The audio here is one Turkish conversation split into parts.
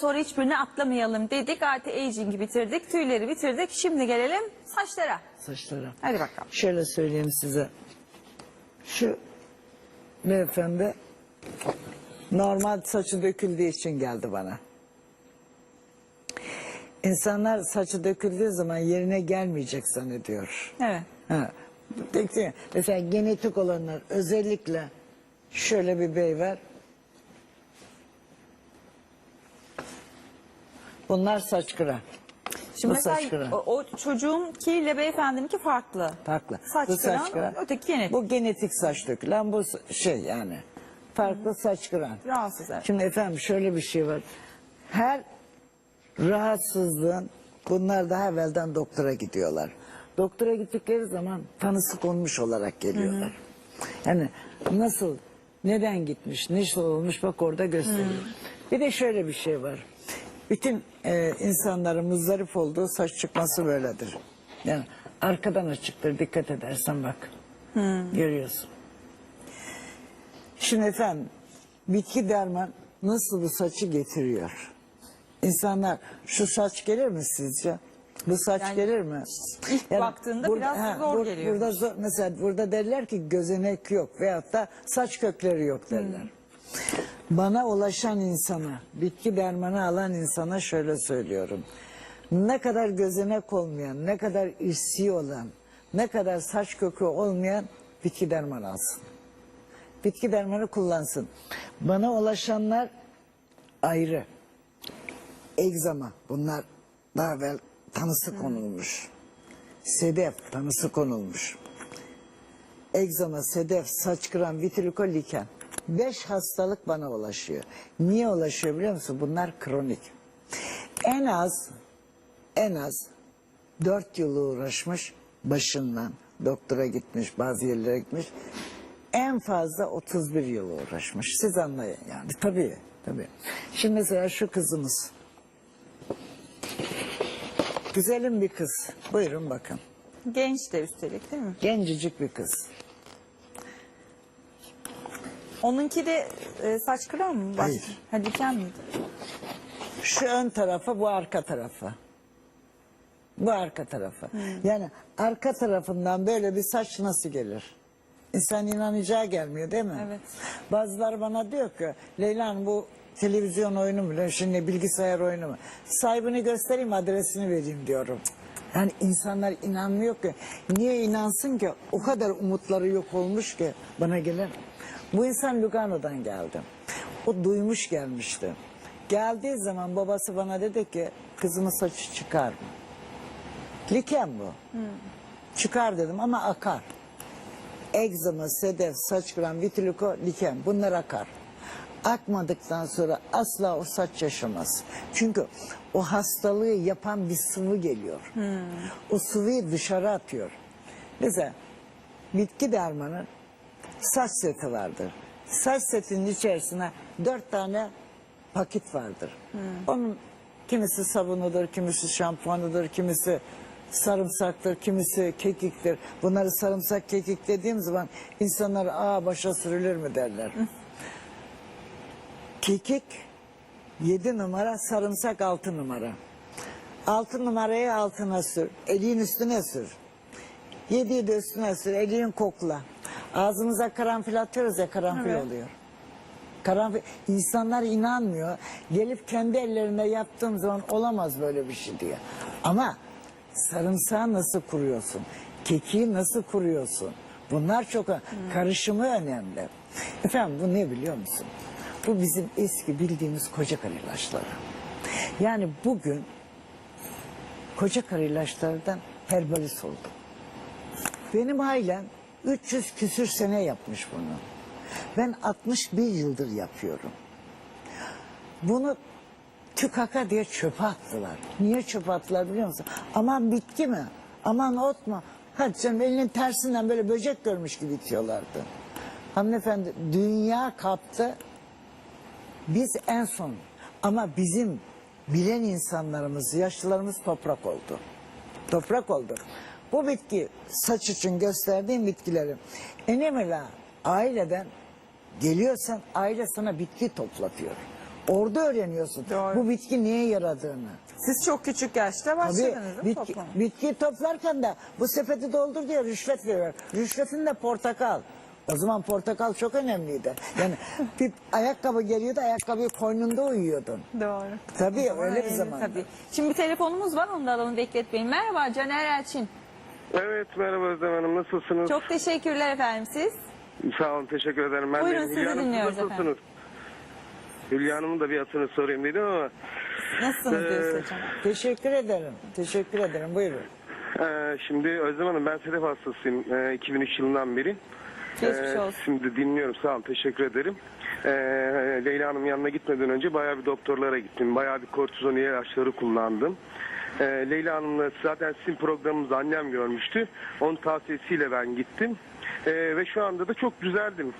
Sonra hiçbirini atlamayalım dedik. Anti-aging'i bitirdik. Tüyleri bitirdik. Şimdi gelelim saçlara. Saçlara. Hadi bakalım. Şöyle söyleyeyim size. Şu beyefendi normal saçı döküldüğü için geldi bana. İnsanlar saçı döküldüğü zaman yerine gelmeyecek zannediyor. Evet. Ha. Mesela genetik olanlar özellikle şöyle bir bey var. Bunlar saç kıran. Şimdi Bu saç mesela kıran. o, o çocuğunkiyle beyefendiminki farklı. Farklı. Saç bu kıran, öteki genetik. Bu genetik saç dökülen bu şey yani. Farklı saç kıran. Rahatsız evet. Şimdi efendim şöyle bir şey var. Her rahatsızlığın bunlar daha evvelden doktora gidiyorlar. Doktora gittikleri zaman tanısı konmuş olarak geliyorlar. Yani nasıl, neden gitmiş, ne olmuş bak orada gösteriyor. Bir de şöyle bir şey var. Bütün e, insanların muzdarip olduğu saç çıkması böyledir. Yani arkadan açıktır dikkat edersen bak. Görüyorsun. Şimdi efendim bitki derman nasıl bu saçı getiriyor? İnsanlar şu saç gelir mi sizce? Bu saç Yani gelir mi? ilk baktığında biraz zor geliyor. Burada zor, mesela burada derler ki gözenek yok veyahut da saç kökleri yok derler. Bana ulaşan insana, bitki dermanı alan insana şöyle söylüyorum. Ne kadar gözenek olmayan, ne kadar irsi olan, ne kadar saç kökü olmayan bitki dermanı alsın. Bitki dermanı kullansın. Bana ulaşanlar ayrı. Egzama bunlar daha evvel tanısı konulmuş. Sedef tanısı konulmuş. Egzama, sedef, saç kıran, vitiligo, liken. Beş hastalık bana ulaşıyor. Niye ulaşıyor biliyor musun? Bunlar kronik. En az, en az dört yıl uğraşmış başından. Doktora gitmiş, bazı yerlere gitmiş. En fazla 31 yıl uğraşmış. Siz anlayın yani. Tabii, tabii. Şimdi mesela şu kızımız. Güzelim bir kız. Buyurun bakın. Genç de üstelik değil mi? Gencecik bir kız. Onunki de e, saç kıran mı? Bak, Hayır. Ha diken miydi? Şu ön tarafı bu arka tarafı. Bu arka tarafı. Yani arka tarafından böyle bir saç nasıl gelir? İnsan inanacağı gelmiyor değil mi? Evet. Bazıları bana diyor ki Leyla Hanım bu televizyon oyunu mu? Şimdi bilgisayar oyunu mu? Sahibini göstereyim adresini vereyim diyorum. Yani insanlar inanmıyor ki. Niye inansın ki? O kadar umutları yok olmuş ki bana gelen. Bu insan Lugano'dan geldi. O duymuş gelmişti. Geldiği zaman babası bana dedi ki kızımın saçı çıkar mı? Liken bu. Çıkar dedim ama akar. Egzama, sedef, saç kıran, vitiligo, liken bunlar akar. Akmadıktan sonra asla o saç yaşamaz. Çünkü o hastalığı yapan bir sıvı geliyor. O sıvıyı dışarı atıyor. Mesela bitki dermanı saç seti vardır. Saç setinin içerisine dört tane paket vardır. Onun kimisi sabunudur, kimisi şampuanıdır, kimisi sarımsaktır, kimisi kekiktir. Bunları sarımsak kekik dediğim zaman insanlar aa başa sürülür mü derler. Kekik 7 numara, sarımsak 6 numara. 6 numarayı altına sür, elin üstüne sür. Yediği de üstüne sür, elin kokla. Ağzımıza karanfil atıyoruz ya karanfil Evet. oluyor. Karanfil, insanlar inanmıyor. Gelip kendi ellerine yaptığım zaman olamaz böyle bir şey diye. Ama sarımsağı nasıl kuruyorsun? Kekiği nasıl kuruyorsun? Bunlar çok karışımı önemli. Efendim bu ne biliyor musun? Bu bizim eski bildiğimiz koca karı ilaçları. Yani bugün koca karı ilaçlardan herbalis oldu. Benim ailem 300 küsür sene yapmış bunu. Ben 61 yıldır yapıyorum. Bunu tükaka diye çöpe attılar. Niye çöpe attılar biliyor musun? Aman bitki mi? Aman ot mu? Hadi canım elinin tersinden böyle böcek görmüş gibi itiyorlardı. Hanımefendi dünya kaptı. Biz en son ama bizim bilen insanlarımız, yaşlılarımız toprak oldu. Toprak oldu. Bu bitki saç için gösterdiğim bitkileri enemela aileden geliyorsan aile sana bitki toplatıyor. Orada öğreniyorsun. Doğru. Bu bitki niye yaradığını. Siz çok küçük yaşta Tabii başladınız değil mi bitki, bitkiyi toplarken de bu sepeti doldur diye rüşvet veriyor. Rüşvetin de portakal. O zaman portakal çok önemliydi. Yani bir ayakkabı geliyordu ayakkabıyı koynunda uyuyordun. Doğru. Tabii öyle bir zaman. Tabii. Şimdi bir telefonumuz var onu da alalım bekletmeyin. Merhaba Caner Elçin. Evet merhaba Özlem Hanım nasılsınız? Çok teşekkürler efendim siz. Sağ olun teşekkür ederim. Ben Buyurun, de sizi Hülya Hanım, dinliyoruz nasılsınız? efendim. Hülya Hanım'ın da bir hatırını sorayım dedim ama Nasılsınız Ee, hocam? Teşekkür ederim. Teşekkür ederim. Buyurun. e, şimdi Özlem Hanım ben sedef hastasıyım e, 2003 yılından beri. Geçmiş E, olsun. Şimdi dinliyorum sağ olun teşekkür ederim. E, Leyla Hanım yanına gitmeden önce bayağı bir doktorlara gittim. Bayağı bir kortizon ilaçları kullandım. E, Leyla Hanım'la zaten sizin programınızı annem görmüştü. Onun tavsiyesiyle ben gittim. E, ve şu anda da çok düzeldim.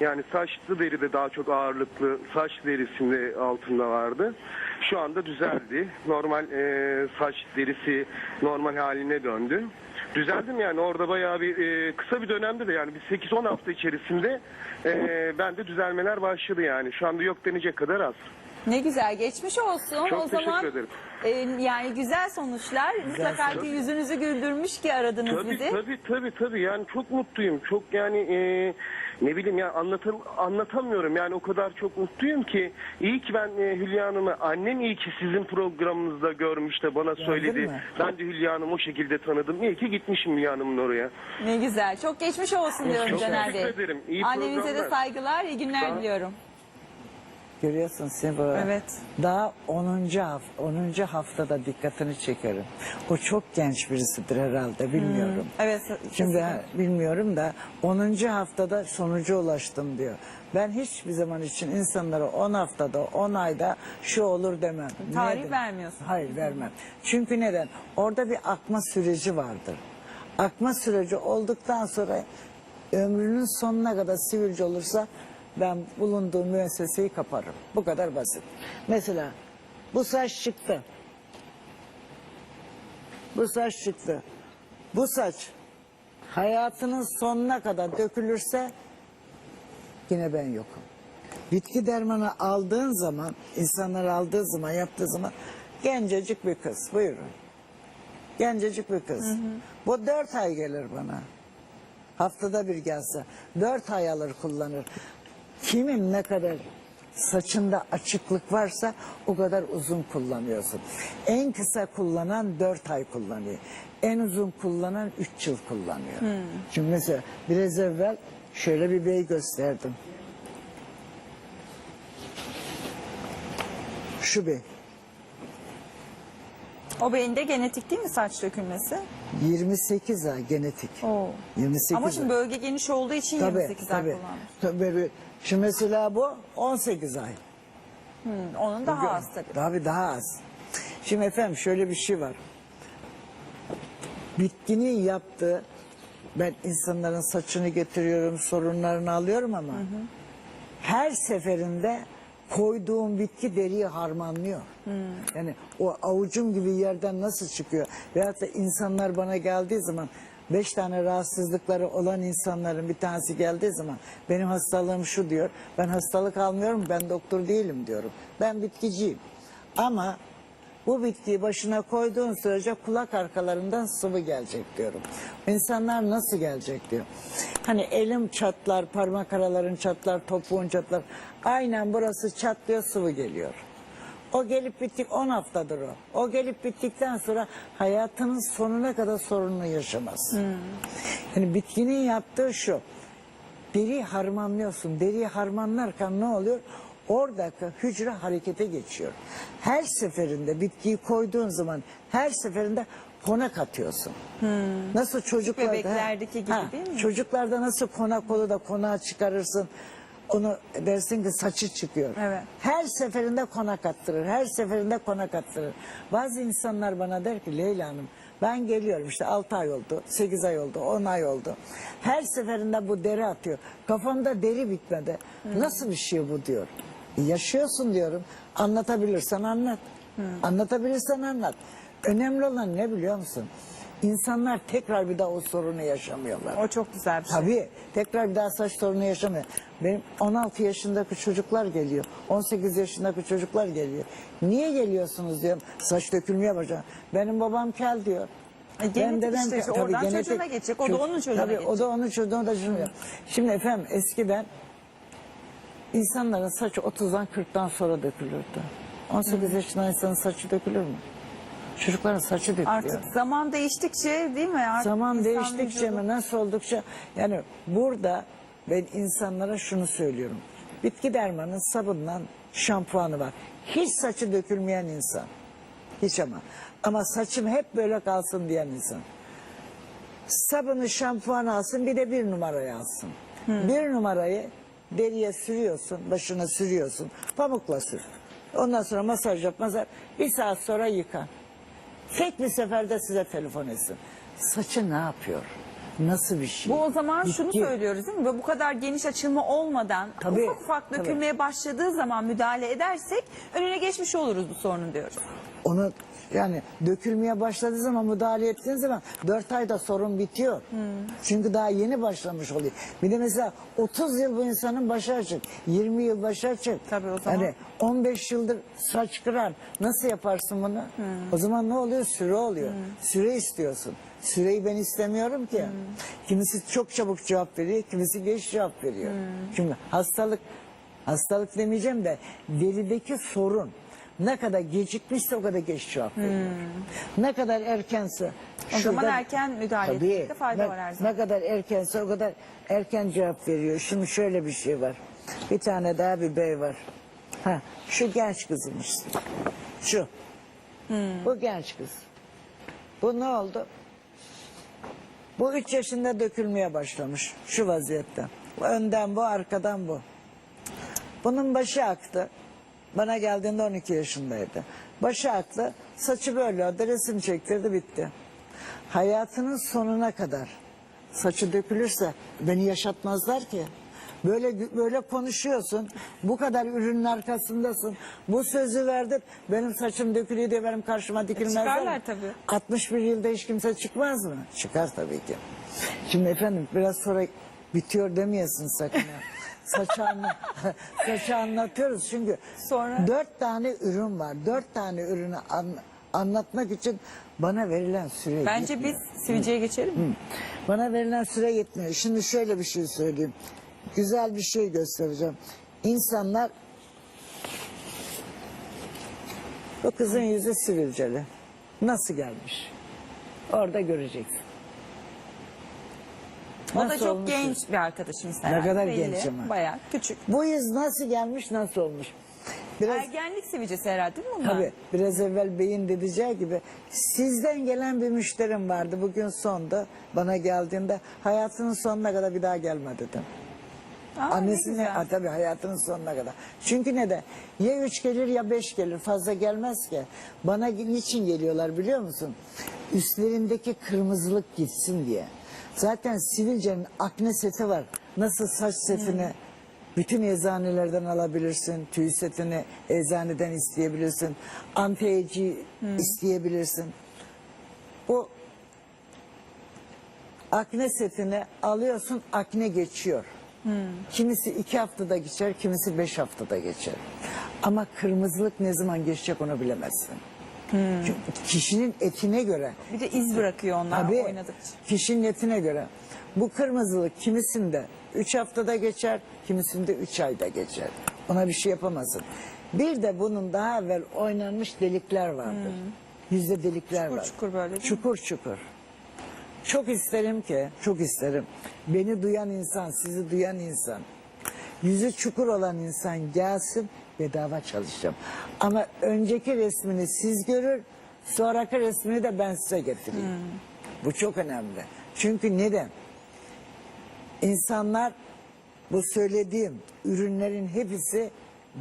Yani saçlı deri de daha çok ağırlıklı saç derisinde altında vardı. Şu anda düzeldi. Normal e, saç derisi normal haline döndü. Düzeldim yani orada bayağı bir e, kısa bir dönemde de yani bir 8-10 hafta içerisinde e, bende düzelmeler başladı yani. Şu anda yok denecek kadar az. Ne güzel geçmiş olsun. Çok o zaman teşekkür ederim. e, yani güzel sonuçlar. Mutlaka ki yüzünüzü güldürmüş ki aradınız Tabii bizi. tabii tabii tabii yani çok mutluyum. Çok yani e, ne bileyim ya anlatım anlatamıyorum. Yani o kadar çok mutluyum ki iyi ki ben e, Hülya Hanım'ı annem iyi ki sizin programınızda görmüş de bana söyledi. mi? Ben de Hülya Hanım'ı o şekilde tanıdım. İyi ki gitmişim Hülya Hanım'ın oraya. Ne güzel. Çok geçmiş olsun diyorum Çok Caner Bey. teşekkür ederim. İyi Annenize de programlar. saygılar, iyi günler Sağ ol. diliyorum. Görüyorsun Sebo. Evet. Daha 10. haft 10. haftada dikkatini çekerim. O çok genç birisidir herhalde bilmiyorum. Evet. Şimdi ha, bilmiyorum da 10. haftada sonuca ulaştım diyor. Ben hiçbir zaman için insanlara 10 haftada 10 ayda şu olur demem. Tarih Neden? vermiyorsun. Hayır vermem. Çünkü neden? Orada bir akma süreci vardır. Akma süreci olduktan sonra ömrünün sonuna kadar sivilce olursa ben bulunduğum müesseseyi kaparım. Bu kadar basit. Mesela bu saç çıktı. Bu saç çıktı. Bu saç hayatının sonuna kadar dökülürse yine ben yokum. Bitki dermanı aldığın zaman, insanlar aldığı zaman, yaptığı zaman gencecik bir kız. Buyurun. Gencecik bir kız. Bu dört ay gelir bana. Haftada bir gelse. Dört ay alır kullanır. Kimin ne kadar saçında açıklık varsa o kadar uzun kullanıyorsun. En kısa kullanan dört ay kullanıyor. En uzun kullanan üç yıl kullanıyor. Şimdi mesela biraz evvel şöyle bir bey gösterdim. Şu bey. O beyinde genetik değil mi saç dökülmesi? 28 ay genetik. Oo. 28 Ama ay. şimdi bölge geniş olduğu için Tabii, 28 ay tabii. kullanmış. Tabii. Şimdi mesela bu 18 ay. Hmm, onun daha az tabii. Tabii daha az. Şimdi efendim şöyle bir şey var. Bitkinin yaptığı ben insanların saçını getiriyorum, sorunlarını alıyorum ama her seferinde koyduğum bitki deriyi harmanlıyor. Yani o avucum gibi yerden nasıl çıkıyor? Veyahut da insanlar bana geldiği zaman beş tane rahatsızlıkları olan insanların bir tanesi geldiği zaman benim hastalığım şu diyor. Ben hastalık almıyorum, ben doktor değilim diyorum. Ben bitkiciyim. Ama bu bitkiyi başına koyduğun sürece kulak arkalarından sıvı gelecek diyorum. İnsanlar nasıl gelecek diyor. Hani elim çatlar, parmak araların çatlar, topuğun çatlar. Aynen burası çatlıyor sıvı geliyor. O gelip bittik 10 haftadır o. O gelip bittikten sonra hayatının sonuna kadar sorununu yaşamaz. Yani bitkinin yaptığı şu. Deriyi harmanlıyorsun. Deriyi harmanlarken ne oluyor? Oradaki hücre harekete geçiyor. Her seferinde bitkiyi koyduğun zaman her seferinde konak atıyorsun. Nasıl çocuklarda bebeklerdeki gibi Ha, değil mi? Çocuklarda nasıl konak olur da konağı çıkarırsın. Onu dersin ki saçı çıkıyor. Evet. Her seferinde konak attırır. Her seferinde konak attırır. Bazı insanlar bana der ki Leyla Hanım ben geliyorum işte 6 ay oldu, 8 ay oldu, 10 ay oldu. Her seferinde bu deri atıyor. Kafamda deri bitmedi. Nasıl bir şey bu diyor. "E, Yaşıyorsun diyorum. Anlatabilirsen anlat. Anlatabilirsen anlat. Önemli olan ne biliyor musun? İnsanlar tekrar bir daha o sorunu yaşamıyorlar. O çok güzel bir şey. Tabii tekrar bir daha saç sorunu yaşamıyor. Benim 16 yaşındaki çocuklar geliyor. 18 yaşındaki çocuklar geliyor. Niye geliyorsunuz diyorum. Saç dökülmeye başladı. Benim babam kel diyor. E, genetik işte, tabii oradan çocuğuna geçecek, o da onun çocuğuna tabii, O da onun çocuğuna da şimdi. Şimdi efendim eskiden insanların saçı 30'dan 40'tan sonra dökülürdü. 18 yaşında insanın saçı dökülür mü? Çocukların saçı dökülüyor. Artık zaman değiştikçe değil mi? Artık Zaman insan değiştikçe vücudu- mi nasıl oldukça yani burada ben insanlara şunu söylüyorum. Bitki dermanın sabunla şampuanı var. Hiç saçı dökülmeyen insan. Hiç ama. Ama saçım hep böyle kalsın diyen insan. Sabunu şampuanı alsın bir de bir numarayı alsın. Bir numarayı deriye sürüyorsun, başına sürüyorsun. Pamukla sür. Ondan sonra masaj yap, masaj. Bir saat sonra yıka. Tek bir seferde size telefon etsin. Saçı ne yapıyor? Nasıl bir şey? Bu o zaman şunu Bitki. söylüyoruz değil mi? Böyle Bu kadar geniş açılma olmadan Tabii, ufak ufak tabii. dökülmeye başladığı zaman müdahale edersek önüne geçmiş oluruz bu sorunun diyoruz. Onu yani dökülmeye başladığı zaman müdahale ettiğiniz zaman 4 ayda sorun bitiyor. Hmm. Çünkü daha yeni başlamış oluyor. Bir de mesela 30 yıl bu insanın başı açık. 20 yıl başı açık. Tabii o zaman. Yani 15 yıldır saç kıran nasıl yaparsın bunu? Hmm. O zaman ne oluyor? Süre oluyor. Süre istiyorsun. Süreyi ben istemiyorum ki. Hmm. Kimisi çok çabuk cevap veriyor, kimisi geç cevap veriyor. Hmm. Şimdi hastalık hastalık demeyeceğim de derideki sorun ne kadar gecikmişse o kadar geç cevap veriyor. Ne kadar erkense. Hmm. O zaman erken müdahale Tabii, etmekte fayda ne, var her zaman. Ne kadar erkense o kadar erken cevap veriyor. Şimdi şöyle bir şey var. Bir tane daha bir bey var. Ha, şu genç kızım işte. Şu. Hmm. Bu genç kız. Bu ne oldu? Bu üç yaşında dökülmeye başlamış şu vaziyette. Bu Önden bu, arkadan bu. Bunun başı aktı. Bana geldiğinde 12 yaşındaydı. Başı aktı, saçı böyle oldu, resim çektirdi bitti. Hayatının sonuna kadar saçı dökülürse beni yaşatmazlar ki. Böyle böyle konuşuyorsun. Bu kadar ürünün arkasındasın. Bu sözü verdin. Benim saçım dökülüyor diye benim karşıma dikilmezler. çıkarlar tabii. 61 yılda hiç kimse çıkmaz mı? Çıkar tabii ki. Şimdi efendim biraz sonra bitiyor demeyesin sakın. Saçı, anla, saçı anlatıyoruz çünkü Sonra? dört tane ürün var. Dört tane ürünü an- anlatmak için bana verilen süre Bence yetmiyor. biz sivilceye geçelim mi? Bana verilen süre yetmiyor. Şimdi şöyle bir şey söyleyeyim. Güzel bir şey göstereceğim. İnsanlar bu kızın yüzü sivilceli. Nasıl gelmiş? Orada göreceksin. O da Nasıl çok olmuş? genç bir arkadaşımız Ne herhalde. kadar belli. genç ama. Bayağı küçük. Bu yüz nasıl gelmiş, nasıl olmuş? Biraz Ergenlik sivilcesi herhalde değil mi bunlar? Tabii biraz evvel beyin dediği gibi sizden gelen bir müşterim vardı bugün sonda bana geldiğinde hayatının sonuna kadar bir daha gelme dedim. Aa, ne Annesine güzel. ha, tabii hayatının sonuna kadar. Çünkü neden? Ya üç gelir ya beş gelir fazla gelmez ki. Bana niçin geliyorlar biliyor musun? Üstlerindeki kırmızılık gitsin diye. Zaten sivilcenin akne seti var. Nasıl saç setini bütün eczanelerden alabilirsin. Tüy setini eczaneden isteyebilirsin. Anti isteyebilirsin. Bu akne setini alıyorsun akne geçiyor. Kimisi iki haftada geçer, kimisi beş haftada geçer. Ama kırmızılık ne zaman geçecek onu bilemezsin. Çünkü kişinin etine göre, Bir de iz bırakıyor onlar tabii oynadıkça. kişinin etine göre bu kırmızılık kimisinde üç haftada geçer, kimisinde üç ayda geçer. Ona bir şey yapamazsın. Bir de bunun daha evvel oynanmış delikler vardır. Yüzde delikler Çukur var. çukur böyle değil mi? Çukur çukur. Çok isterim ki, çok isterim. Beni duyan insan, sizi duyan insan, yüzü çukur olan insan gelsin, bedava çalışacağım. Ama önceki resmini siz görür, sonraki resmini de ben size getireyim. Bu çok önemli. Çünkü neden? İnsanlar bu söylediğim ürünlerin hepsi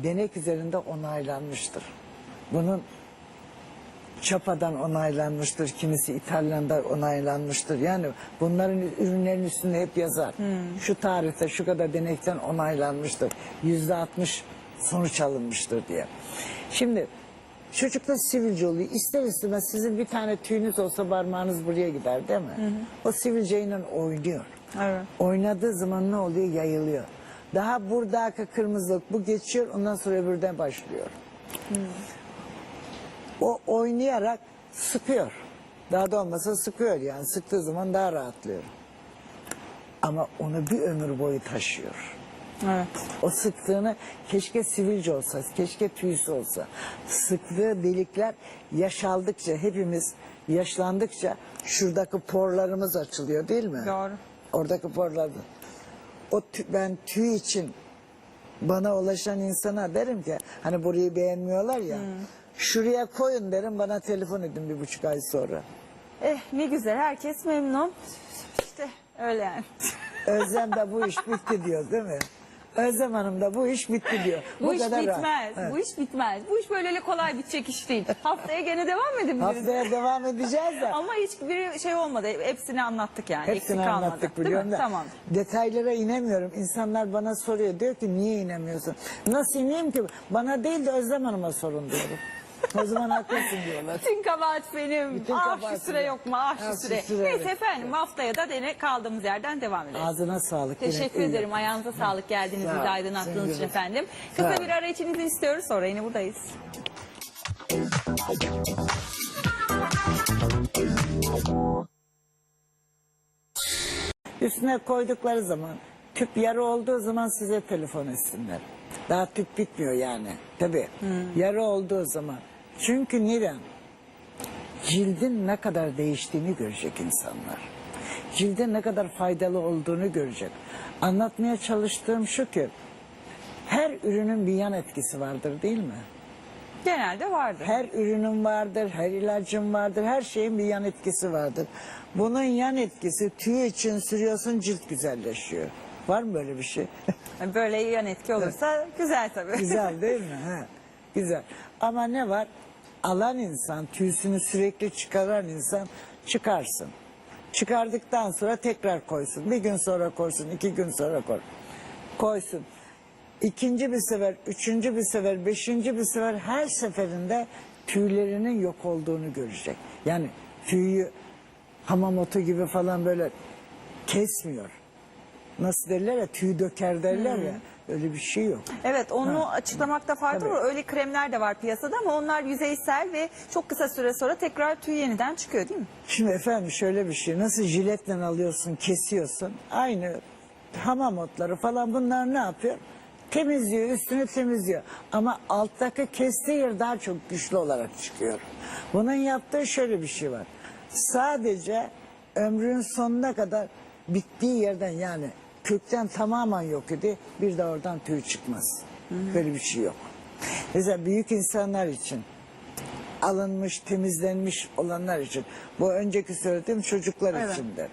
denek üzerinde onaylanmıştır. Bunun Çapa'dan onaylanmıştır, kimisi İtalyan'da onaylanmıştır. Yani bunların ürünlerin üstünde hep yazar. Şu tarihte şu kadar denekten onaylanmıştır. Yüzde altmış sonuç alınmıştır diye. Şimdi Çocukta sivilce oluyor. İster istemez sizin bir tane tüyünüz olsa parmağınız buraya gider değil mi? O sivilceyle oynuyor. Evet. Oynadığı zaman ne oluyor? Yayılıyor. Daha buradaki kırmızılık bu geçiyor ondan sonra öbürden başlıyor. O oynayarak sıkıyor. Daha da olmasa sıkıyor yani. Sıktığı zaman daha rahatlıyor. Ama onu bir ömür boyu taşıyor. Evet. O sıktığını keşke sivilce olsa, keşke tüysü olsa. Sıktığı delikler yaşaldıkça, hepimiz yaşlandıkça şuradaki porlarımız açılıyor değil mi? Doğru. Oradaki porlar. O tü- ben tüy için bana ulaşan insana derim ki hani burayı beğenmiyorlar ya. Şuraya koyun derim bana telefon edin bir buçuk ay sonra. Eh ne güzel herkes memnun. İşte öyle yani. Özlem de bu iş bitti diyor değil mi? Özlem Hanım da bu iş bitti diyor. Bu, iş kadar rahat. bitmez. Evet. Bu iş bitmez. Bu iş böyle kolay bitecek iş değil. Haftaya gene devam edebiliriz. Haftaya devam edeceğiz de. Ama hiçbir şey olmadı. Hepsini anlattık yani. Hepsini Eksik kalmadı. anlattık Değil biliyorum da. Tamam. Detaylara inemiyorum. İnsanlar bana soruyor. Diyor ki niye inemiyorsun? Nasıl ineyim ki? Bana değil de Özlem Hanım'a sorun diyorum. O zaman haklısın diyorlar. Bütün kabahat benim. Bütün ah kabahat şu süre benim. yok mu? Ah şu Ah, şu süre. süre, Neyse evet. efendim haftaya da dene kaldığımız yerden devam ederiz. Ağzına sağlık. Teşekkür iyi. ederim. Ayağınıza sağlık geldiniz, Sağ bizi aydınlattığınız için efendim. Kısa bir ara içinizi istiyoruz. Sonra yine buradayız. Üstüne koydukları zaman tüp yarı olduğu zaman size telefon etsinler. Daha tüp bitmiyor yani. Tabii. Yarı olduğu zaman. Çünkü neden? Cildin ne kadar değiştiğini görecek insanlar. Cildin ne kadar faydalı olduğunu görecek. Anlatmaya çalıştığım şu ki her ürünün bir yan etkisi vardır değil mi? Genelde vardır. Her ürünün vardır, her ilacın vardır, her şeyin bir yan etkisi vardır. Bunun yan etkisi tüy için sürüyorsun cilt güzelleşiyor. Var mı böyle bir şey? Böyle yan etki olursa güzel tabii. Güzel değil mi? Ha, güzel. Ama ne var? Alan insan, tüysünü sürekli çıkaran insan çıkarsın. Çıkardıktan sonra tekrar koysun. Bir gün sonra koysun, iki gün sonra koy. Koysun. İkinci bir sefer, üçüncü bir sefer, beşinci bir sefer her seferinde tüylerinin yok olduğunu görecek. Yani tüyü hamam otu gibi falan böyle kesmiyor. Nasıl derler ya tüy döker derler ya. Öyle bir şey yok. Evet onu açıklamakta fayda var. Öyle kremler de var piyasada ama onlar yüzeysel ve çok kısa süre sonra tekrar tüy yeniden çıkıyor değil mi? Şimdi efendim şöyle bir şey nasıl jiletle alıyorsun kesiyorsun aynı hamam otları falan bunlar ne yapıyor? Temizliyor üstünü temizliyor ama alttaki kestiği yer daha çok güçlü olarak çıkıyor. Bunun yaptığı şöyle bir şey var. Sadece ömrün sonuna kadar bittiği yerden yani kökten tamamen yok idi bir de oradan tüy çıkmaz. Böyle bir şey yok. Mesela büyük insanlar için alınmış, temizlenmiş olanlar için. Bu önceki söylediğim çocuklar Evet. için de.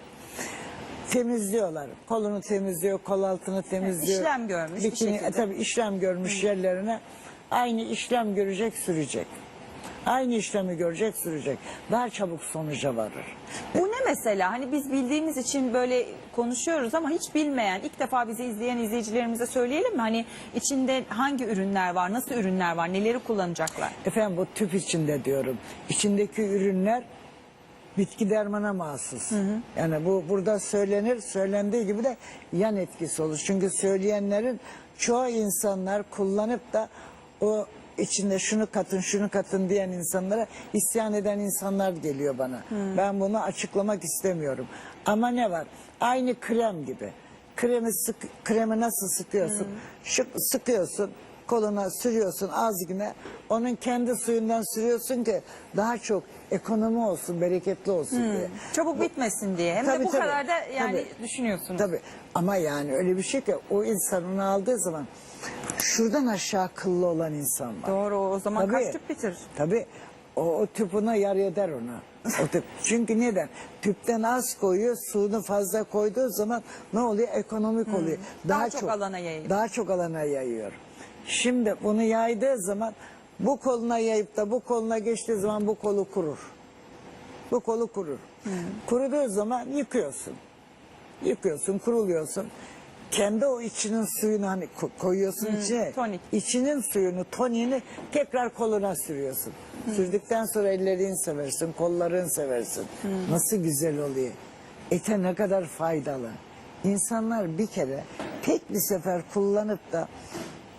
Temizliyorlar. Kolunu temizliyor, kol altını temizliyor. işlem görmüş bir Bikini, şekilde. e, tabii işlem görmüş yerlerine aynı işlem görecek, sürecek. Aynı işlemi görecek, sürecek. Daha çabuk sonuca varır. Bu ne mesela? Hani biz bildiğimiz için böyle konuşuyoruz ama hiç bilmeyen, ilk defa bizi izleyen izleyicilerimize söyleyelim mi? Hani içinde hangi ürünler var, nasıl ürünler var, neleri kullanacaklar? Efendim bu tüp içinde diyorum. İçindeki ürünler bitki dermana mahsus. Yani bu burada söylenir, söylendiği gibi de yan etkisi olur. Çünkü söyleyenlerin çoğu insanlar kullanıp da o içinde şunu katın şunu katın diyen insanlara isyan eden insanlar geliyor bana. Ben bunu açıklamak istemiyorum. Ama ne var? Aynı krem gibi. Kremi sık kremi nasıl sıkıyorsun? Şu sıkıyorsun koluna sürüyorsun ağzına onun kendi suyundan sürüyorsun ki daha çok ekonomi olsun bereketli olsun diye. Çabuk bitmesin diye. Hem de Tabii, bu tabii. kadar da yani Tabii. düşünüyorsunuz. Tabii ama yani öyle bir şey ki o insan onu aldığı zaman şuradan aşağı kıllı olan insan var. Doğru o zaman Tabii. kaç tüp bitir? Tabii. O, o tüp ona yar eder ona. O tüp. Çünkü neden? Tüpten az koyuyor, suyunu fazla koyduğu zaman ne oluyor? Ekonomik oluyor. Hmm. Daha çok alana yayıyor. Daha çok alana yayıyor. Şimdi bunu yaydığı zaman bu koluna yayıp da bu koluna geçtiği zaman bu kolu kurur. Bu kolu kurur. Kuruduğu zaman yıkıyorsun. Yıkıyorsun, kuruluyorsun. Kendi o içinin suyunu hani ko- koyuyorsun içine. tonik. İçinin suyunu, toniğini tekrar koluna sürüyorsun. Sürdükten sonra ellerin seversin, kolların seversin. Nasıl güzel oluyor. Ete ne kadar faydalı. İnsanlar bir kere tek bir sefer kullanıp da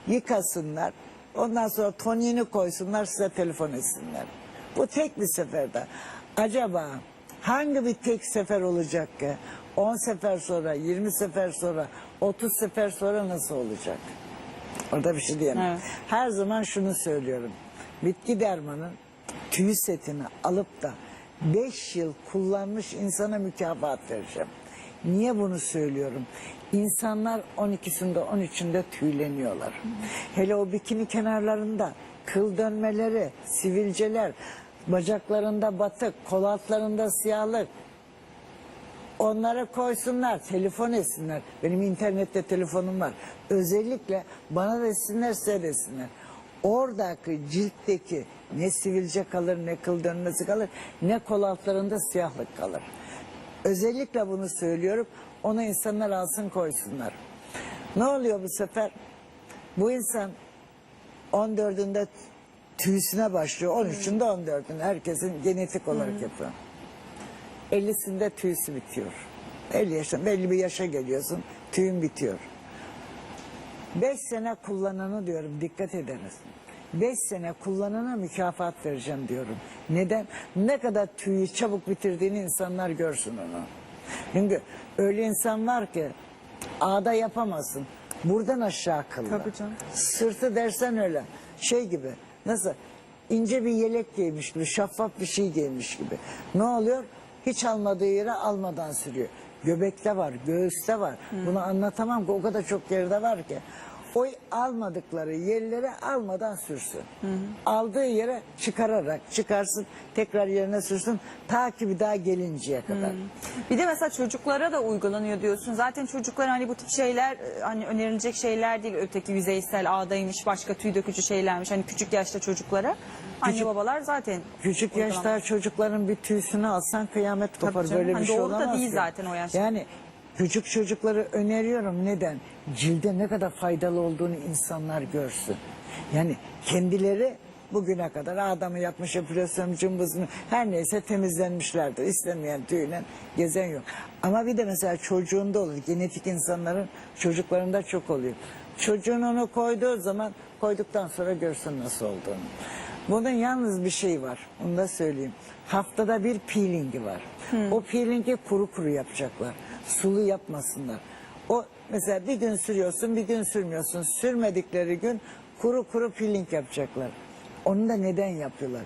yıkasınlar. Ondan sonra toniğini koysunlar size telefon etsinler. Bu tek bir seferde. Acaba hangi bir tek sefer olacak ki? 10 sefer sonra, 20 sefer sonra, 30 sefer sonra nasıl olacak? Orada bir şey diyemem. Evet. Her zaman şunu söylüyorum. Bitki dermanın tüy setini alıp da 5 yıl kullanmış insana mükafat vereceğim. Niye bunu söylüyorum? İnsanlar 12'sinde 13'ünde tüyleniyorlar. Hele o bikini kenarlarında kıl dönmeleri, sivilceler, bacaklarında batık, kol altlarında siyahlık, Onlara koysunlar, telefon etsinler. Benim internette telefonum var. Özellikle bana desinler, size desinler. Oradaki ciltteki ne sivilce kalır, ne kıl dönmesi kalır, ne kol altlarında siyahlık kalır. Özellikle bunu söylüyorum. Onu insanlar alsın koysunlar. Ne oluyor bu sefer? Bu insan 14'ünde tüysüne başlıyor. 13'ünde 14'ünde herkesin genetik olarak yapıyor. 50'sinde tüysü bitiyor. 50 yaşında belli bir yaşa geliyorsun tüyün bitiyor. 5 sene kullananı diyorum dikkat ediniz. 5 sene kullanana mükafat vereceğim diyorum. Neden? Ne kadar tüyü çabuk bitirdiğini insanlar görsün onu. Çünkü öyle insan var ki ağda yapamazsın. Buradan aşağı kıllı. Tabii canım. Sırtı dersen öyle. Şey gibi. Nasıl? İnce bir yelek giymiş gibi, şeffaf bir şey giymiş gibi. Ne oluyor? Hiç almadığı yere almadan sürüyor. Göbekte var, göğüste var. Bunu anlatamam ki o kadar çok yerde var ki. O almadıkları yerlere almadan sürsün. Aldığı yere çıkararak çıkarsın, tekrar yerine sürsün. Ta ki bir daha gelinceye kadar. Bir de mesela çocuklara da uygulanıyor diyorsun. Zaten çocuklar hani bu tip şeyler e, hani önerilecek şeyler değil. Öteki yüzeysel ağdaymış, başka tüy dökücü şeylermiş. Hani küçük yaşta çocuklara anne Küçük- babalar zaten Küçük yaşta çocukların bir tüysünü alsan kıyamet kopar. canım. Böyle Hani bir şey doğru da olamaz değil ki. zaten o yaş. Yani küçük çocukları öneriyorum. Neden? Cilde ne kadar faydalı olduğunu insanlar görsün. Yani kendileri bugüne kadar adamı yapmış epilasyon cımbızını her neyse temizlenmişlerdir. İstemeyen tüyüyle gezen yok. Ama bir de mesela çocuğunda olur. Genetik insanların çocuklarında çok oluyor. Çocuğun onu koyduğu zaman koyduktan sonra görsün nasıl olduğunu. Bunun yalnız bir şey var. Onu da söyleyeyim. Haftada bir peelingi var. O peelingi kuru kuru yapacaklar. Sulu yapmasınlar. O mesela bir gün sürüyorsun bir gün sürmüyorsun. Sürmedikleri gün kuru kuru peeling yapacaklar. Onu da neden yapıyorlar?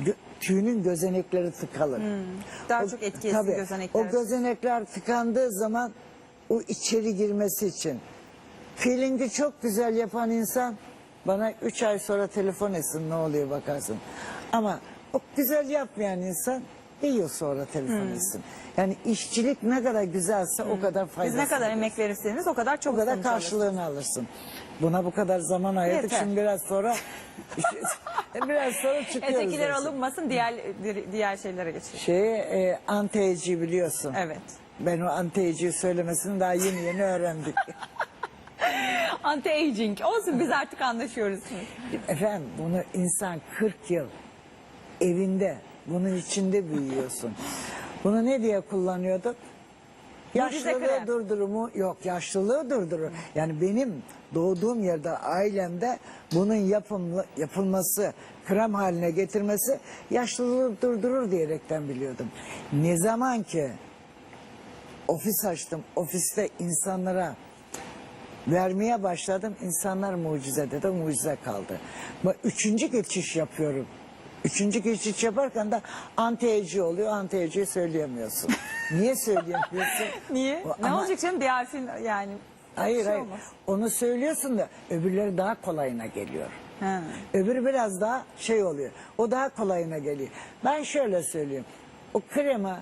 Gö- tüyünün gözenekleri tıkalı. Daha çok etki tabii, gözenekler. O gözenekler tıkandığı zaman o içeri girmesi için Peelingi çok güzel yapan insan bana üç ay sonra telefon etsin ne oluyor bakarsın. Ama o güzel yapmayan insan bir yıl sonra telefon etsin. Yani işçilik ne kadar güzelse o kadar Biz faydası. ne kadar emek verirseniz o kadar çok o kadar karşılığını alırsın. Buna bu kadar zaman ayırdık Yeter. şimdi biraz sonra biraz sonra çıkıyoruz. Ötekiler alınmasın diğer diğer şeylere geçelim. Şeyi e, anti biliyorsun. Evet. Ben o anti söylemesini daha yeni yeni öğrendik. Anti-aging. Olsun biz artık anlaşıyoruz. Efendim bunu insan 40 yıl evinde bunun içinde büyüyorsun. Bunu ne diye kullanıyorduk? Yaşlılığı durdurumu yok yaşlılığı durdurur. Yani benim doğduğum yerde ailemde bunun yapımlı, yapılması krem haline getirmesi yaşlılığı durdurur diyerekten biliyordum. Ne zaman ki ofis açtım ofiste insanlara vermeye başladım. İnsanlar mucize dedi, mucize kaldı. Üçüncü geçiş yapıyorum. Üçüncü geçiş yaparken de anti oluyor, anti söyleyemiyorsun. Niye söyleyemiyorsun? Niye? O- ne ama- olacak canım bir harfin yani. Hayır şey hayır. olmaz. Onu söylüyorsun da öbürleri daha kolayına geliyor. Ha. Öbürü biraz daha şey oluyor. O daha kolayına geliyor. Ben şöyle söyleyeyim. O krema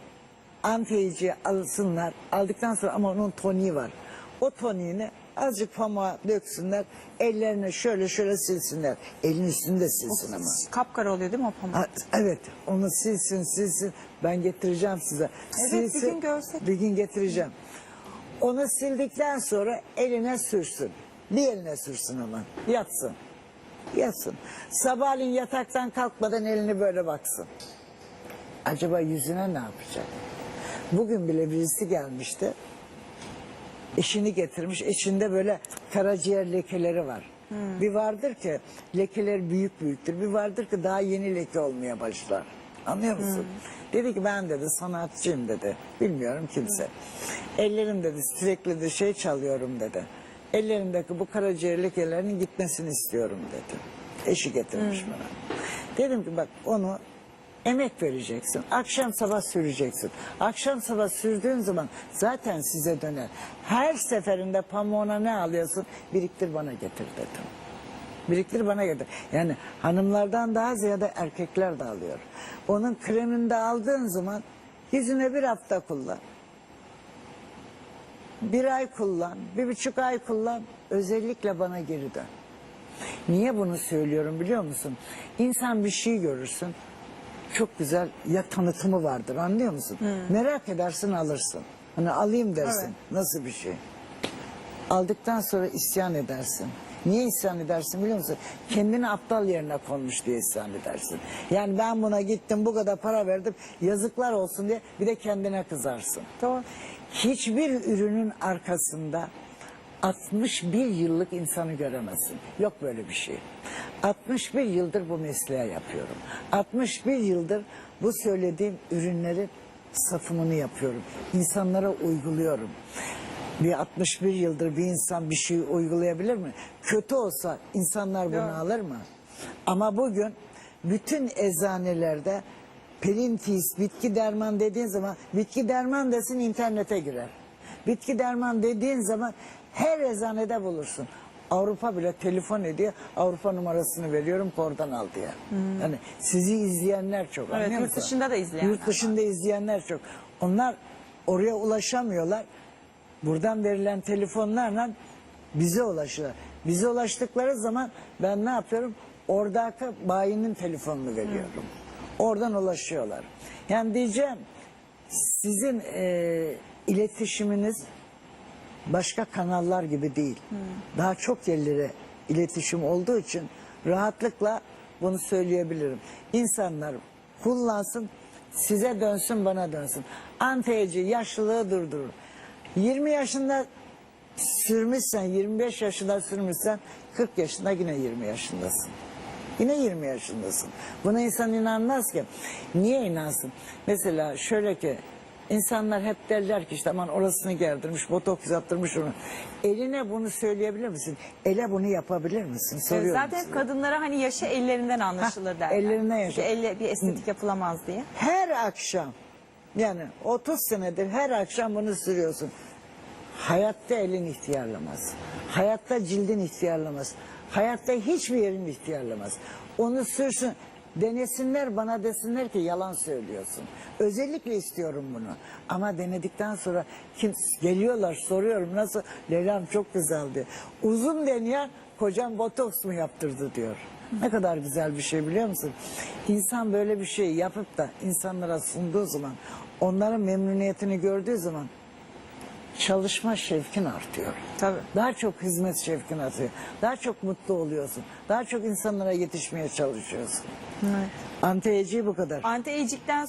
anti alsınlar. Aldıktan sonra ama onun toniği var. O toniğini azıcık pamuğa döksünler. Ellerine şöyle şöyle silsinler. Elin üstünde silsin ama. Kapkara oluyor değil mi o pamuk? Ha, evet onu silsin silsin. Ben getireceğim size. Evet, bir gün görsek. Bir gün getireceğim. Onu sildikten sonra eline sürsün. Bir eline sürsün ama yatsın. Yatsın. Sabahleyin yataktan kalkmadan elini böyle baksın. Acaba yüzüne ne yapacak? Bugün bile birisi gelmişti. Eşini getirmiş. Eşinde böyle karaciğer lekeleri var. Bir vardır ki lekeler büyük büyüktür. Bir vardır ki daha yeni leke olmaya başlar. Anlıyor musun? Dedi ki ben dedi sanatçıyım dedi. Bilmiyorum kimse. Ellerim dedi sürekli de şey çalıyorum dedi. Ellerimdeki bu karaciğer lekelerinin gitmesini istiyorum dedi. Eşi getirmiş bana. Dedim ki bak onu Emek vereceksin. Akşam sabah süreceksin. Akşam sabah sürdüğün zaman zaten size döner. Her seferinde pamuğuna ne alıyorsun? Biriktir bana getir dedim. Biriktir bana getir. Yani hanımlardan daha ziyade erkekler de alıyor. Onun kremini de aldığın zaman yüzüne bir hafta kullan. Bir ay kullan, bir buçuk ay kullan. Özellikle bana geri dön. Niye bunu söylüyorum biliyor musun? İnsan bir şey görürsün. Çok güzel ya tanıtımı vardır anlıyor musun? Merak edersin alırsın. Hani alayım dersin. Nasıl bir şey? Aldıktan sonra isyan edersin. Niye isyan edersin biliyor musun? Kendini aptal yerine konmuş diye isyan edersin. Yani ben buna gittim bu kadar para verdim yazıklar olsun diye bir de kendine kızarsın. Doğru. Hiçbir ürünün arkasında 61 yıllık insanı göremezsin. Yok böyle bir şey. 61 yıldır bu mesleği yapıyorum. 61 yıldır bu söylediğim ürünlerin satımını yapıyorum. İnsanlara uyguluyorum. Bir 61 yıldır bir insan bir şey uygulayabilir mi? Kötü olsa insanlar bunu alır mı? Ama bugün bütün eczanelerde Pelintis, bitki derman dediğin zaman bitki derman desin internete girer. Bitki derman dediğin zaman her eczanede bulursun. Avrupa bile telefon ediyor. Avrupa numarasını veriyorum oradan al diye. Yani sizi izleyenler çok. anlıyor yurt musun? dışında da izleyenler Yurt dışında izleyenler çok. Onlar oraya ulaşamıyorlar. Buradan verilen telefonlarla bize ulaşıyorlar. Bize ulaştıkları zaman ben ne yapıyorum? Oradaki bayinin telefonunu veriyorum. Oradan ulaşıyorlar. Yani diyeceğim sizin e, iletişiminiz başka kanallar gibi değil. Daha çok yerlere iletişim olduğu için rahatlıkla bunu söyleyebilirim. İnsanlar kullansın, size dönsün, bana dönsün. Antiyeci yaşlılığı durdurur. 20 yaşında sürmüşsen, 25 yaşında sürmüşsen 40 yaşında yine 20 yaşındasın. Yine 20 yaşındasın. Buna insan inanmaz ki. Niye inansın? Mesela şöyle ki insanlar hep derler ki işte aman orasını gerdirmiş, botoks yaptırmış onu. Eline bunu söyleyebilir misin? Ele bunu yapabilir misin? Evet, Soruyorum zaten size. kadınlara hani yaşı ellerinden anlaşılır derler. ellerinden yaşı. Çünkü elle bir estetik yapılamaz diye. Her akşam yani 30 senedir her akşam bunu sürüyorsun. Hayatta elin ihtiyarlamaz. Hayatta cildin ihtiyarlamaz. Hayatta hiçbir yerin ihtiyarlamaz. Onu sürsün. Denesinler bana desinler ki yalan söylüyorsun. Özellikle istiyorum bunu. Ama denedikten sonra kim geliyorlar soruyorum nasıl Leyla'm çok güzeldi. Uzun deneyen kocam botoks mu yaptırdı diyor. Ne kadar güzel bir şey biliyor musun? İnsan böyle bir şey yapıp da insanlara sunduğu zaman onların memnuniyetini gördüğü zaman çalışma şevkin artıyor. Tabii. Daha çok hizmet şevkin artıyor. Daha çok mutlu oluyorsun. Daha çok insanlara yetişmeye çalışıyorsun. Evet. Antiyeci bu kadar. Anti-aging'den